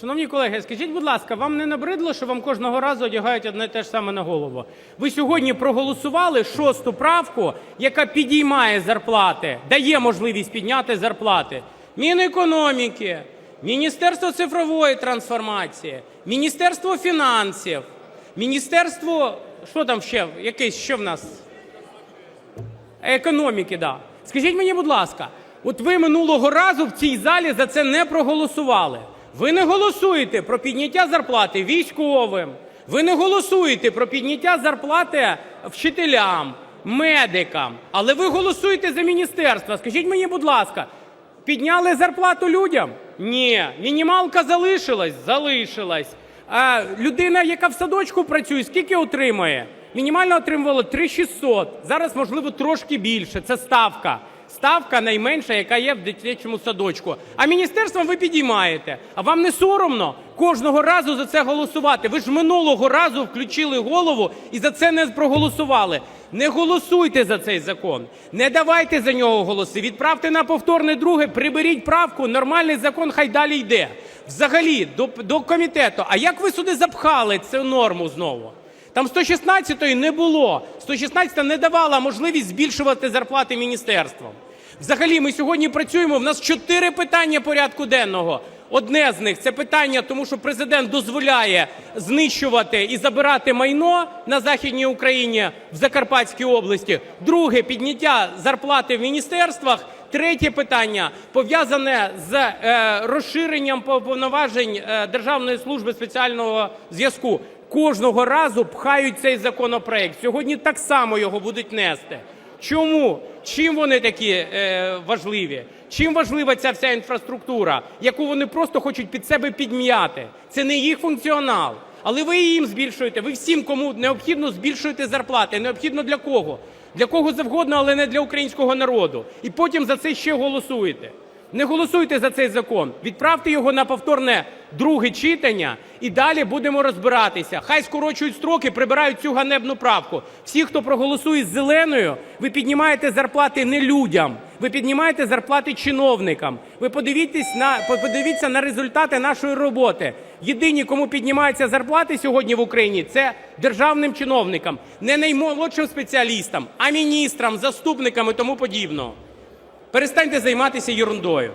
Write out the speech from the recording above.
Шановні колеги, скажіть, будь ласка, вам не набридло, що вам кожного разу одягають одне і те ж саме на голову? Ви сьогодні проголосували шосту правку, яка підіймає зарплати, дає можливість підняти зарплати. Мінекономіки, Міністерство цифрової трансформації, Міністерство фінансів, Міністерство, що там ще, якесь, що в нас? Економіки, да. Скажіть мені, будь ласка, от ви минулого разу в цій залі за це не проголосували. Ви не голосуєте про підняття зарплати військовим. Ви не голосуєте про підняття зарплати вчителям, медикам. Але ви голосуєте за міністерство. Скажіть мені, будь ласка, підняли зарплату людям? Ні. Мінімалка залишилась? Залишилась. А людина, яка в садочку працює, скільки отримує? Мінімально отримувала 3600. Зараз, можливо, трошки більше. Це ставка. Ставка найменша, яка є в дитячому садочку. А міністерством ви підіймаєте. А вам не соромно кожного разу за це голосувати? Ви ж минулого разу включили голову і за це не проголосували. Не голосуйте за цей закон. Не давайте за нього голоси. Відправте на повторне друге, приберіть правку, нормальний закон хай далі йде. Взагалі, до, до комітету. А як ви сюди запхали цю норму знову? Там 116-ї не було. 116-та не давала можливість збільшувати зарплати міністерствам. Взагалі, ми сьогодні працюємо. В нас чотири питання порядку денного. Одне з них це питання, тому що президент дозволяє знищувати і забирати майно на Західній Україні в Закарпатській області. Друге підняття зарплати в міністерствах. Третє питання пов'язане з е, розширенням повноважень е, Державної служби спеціального зв'язку. Кожного разу пхають цей законопроект. Сьогодні так само його будуть нести. Чому? Чим вони такі е, важливі? Чим важлива ця вся інфраструктура, яку вони просто хочуть під себе підм'яти? Це не їх функціонал. Але ви їм збільшуєте. Ви всім, кому необхідно, збільшуєте зарплати. Необхідно для кого? Для кого завгодно, але не для українського народу. І потім за це ще голосуєте. Не голосуйте за цей закон. Відправте його на повторне друге читання і далі будемо розбиратися. Хай скорочують строки, прибирають цю ганебну правку. Всі, хто проголосує з зеленою, ви піднімаєте зарплати не людям, ви піднімаєте зарплати чиновникам. Ви подивіться на подивіться на результати нашої роботи. Єдині, кому піднімаються зарплати сьогодні в Україні, це державним чиновникам, не наймолодшим спеціалістам, а міністрам, заступникам і тому подібного. Перестаньте займатися ерундою.